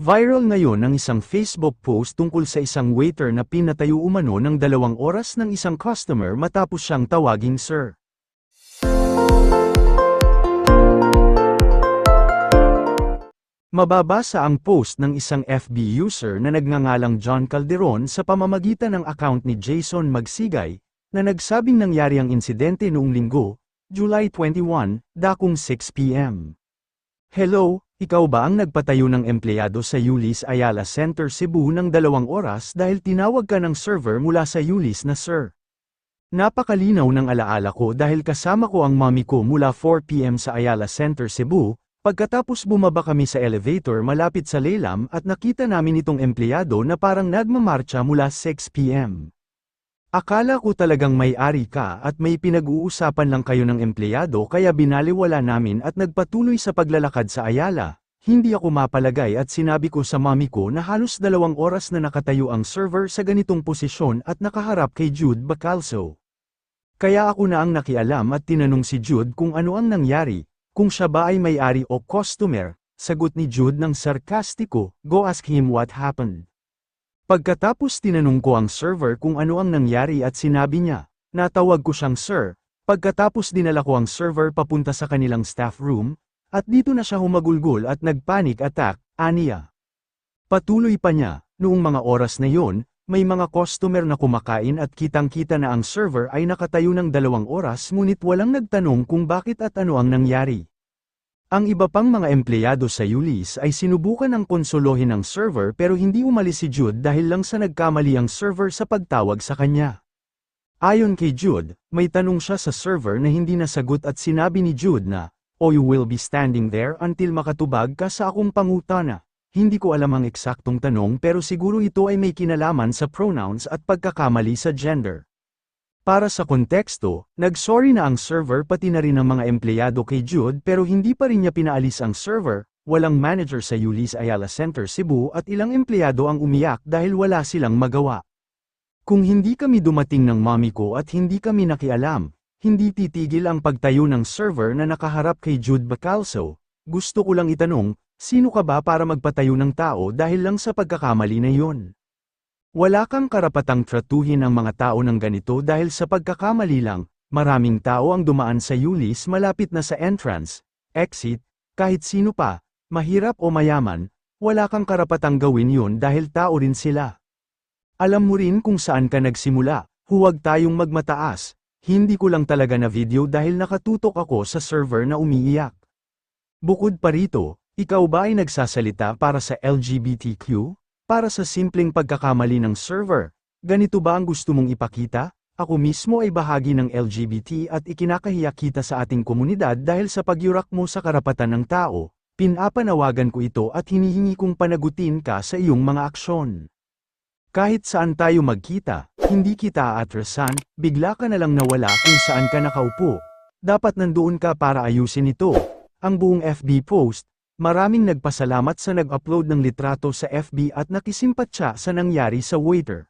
Viral ngayon ang isang Facebook post tungkol sa isang waiter na pinatayo umano ng dalawang oras ng isang customer matapos siyang tawaging sir. Mababasa ang post ng isang FB user na nagngangalang John Calderon sa pamamagitan ng account ni Jason Magsigay, na nagsabing nangyari ang insidente noong linggo, July 21, dakong 6pm. Hello, ikaw ba ang nagpatayo ng empleyado sa Yulis Ayala Center Cebu ng dalawang oras dahil tinawag ka ng server mula sa Yulis na sir? Napakalinaw ng alaala ko dahil kasama ko ang mami ko mula 4pm sa Ayala Center Cebu, Pagkatapos bumaba kami sa elevator malapit sa Lelam at nakita namin itong empleyado na parang nagmamarcha mula 6pm. Akala ko talagang may-ari ka at may pinag-uusapan lang kayo ng empleyado kaya binaliwala namin at nagpatuloy sa paglalakad sa Ayala. Hindi ako mapalagay at sinabi ko sa mami ko na halos dalawang oras na nakatayo ang server sa ganitong posisyon at nakaharap kay Jude Bacalso. Kaya ako na ang nakialam at tinanong si Jude kung ano ang nangyari, kung siya ba ay may-ari o customer, sagot ni Jude ng sarkastiko, go ask him what happened. Pagkatapos tinanong ko ang server kung ano ang nangyari at sinabi niya, natawag ko siyang sir, pagkatapos dinala ko ang server papunta sa kanilang staff room, at dito na siya humagulgol at nagpanic attack, aniya. Patuloy pa niya, noong mga oras na yon, may mga customer na kumakain at kitang-kita na ang server ay nakatayo ng dalawang oras ngunit walang nagtanong kung bakit at ano ang nangyari. Ang iba pang mga empleyado sa Yulis ay sinubukan ng konsolohin ng server pero hindi umalis si Jude dahil lang sa nagkamali ang server sa pagtawag sa kanya. Ayon kay Jude, may tanong siya sa server na hindi nasagot at sinabi ni Jude na, Oh you will be standing there until makatubag ka sa akong pangutana. Hindi ko alam ang eksaktong tanong pero siguro ito ay may kinalaman sa pronouns at pagkakamali sa gender. Para sa konteksto, nag-sorry na ang server pati na rin ang mga empleyado kay Jude pero hindi pa rin niya pinaalis ang server, walang manager sa Yulis Ayala Center Cebu at ilang empleyado ang umiyak dahil wala silang magawa. Kung hindi kami dumating ng mami ko at hindi kami nakialam, hindi titigil ang pagtayo ng server na nakaharap kay Jude Bacalso, gusto ko lang itanong, Sino ka ba para magpatayo ng tao dahil lang sa pagkakamali na yon? Wala kang karapatang tratuhin ang mga tao ng ganito dahil sa pagkakamali lang, maraming tao ang dumaan sa Yulis malapit na sa entrance, exit, kahit sino pa, mahirap o mayaman, wala kang karapatang gawin yon dahil tao rin sila. Alam mo rin kung saan ka nagsimula, huwag tayong magmataas, hindi ko lang talaga na video dahil nakatutok ako sa server na umiiyak. Bukod pa rito, ikaw ba ay nagsasalita para sa LGBTQ? Para sa simpleng pagkakamali ng server? Ganito ba ang gusto mong ipakita? Ako mismo ay bahagi ng LGBT at ikinakahiya kita sa ating komunidad dahil sa pagyurak mo sa karapatan ng tao. Pinapanawagan ko ito at hinihingi kong panagutin ka sa iyong mga aksyon. Kahit saan tayo magkita, hindi kita aatrasan, bigla ka na lang nawala kung saan ka nakaupo. Dapat nandoon ka para ayusin ito. Ang buong FB post, Maraming nagpasalamat sa nag-upload ng litrato sa FB at nakisimpatsa sa nangyari sa waiter.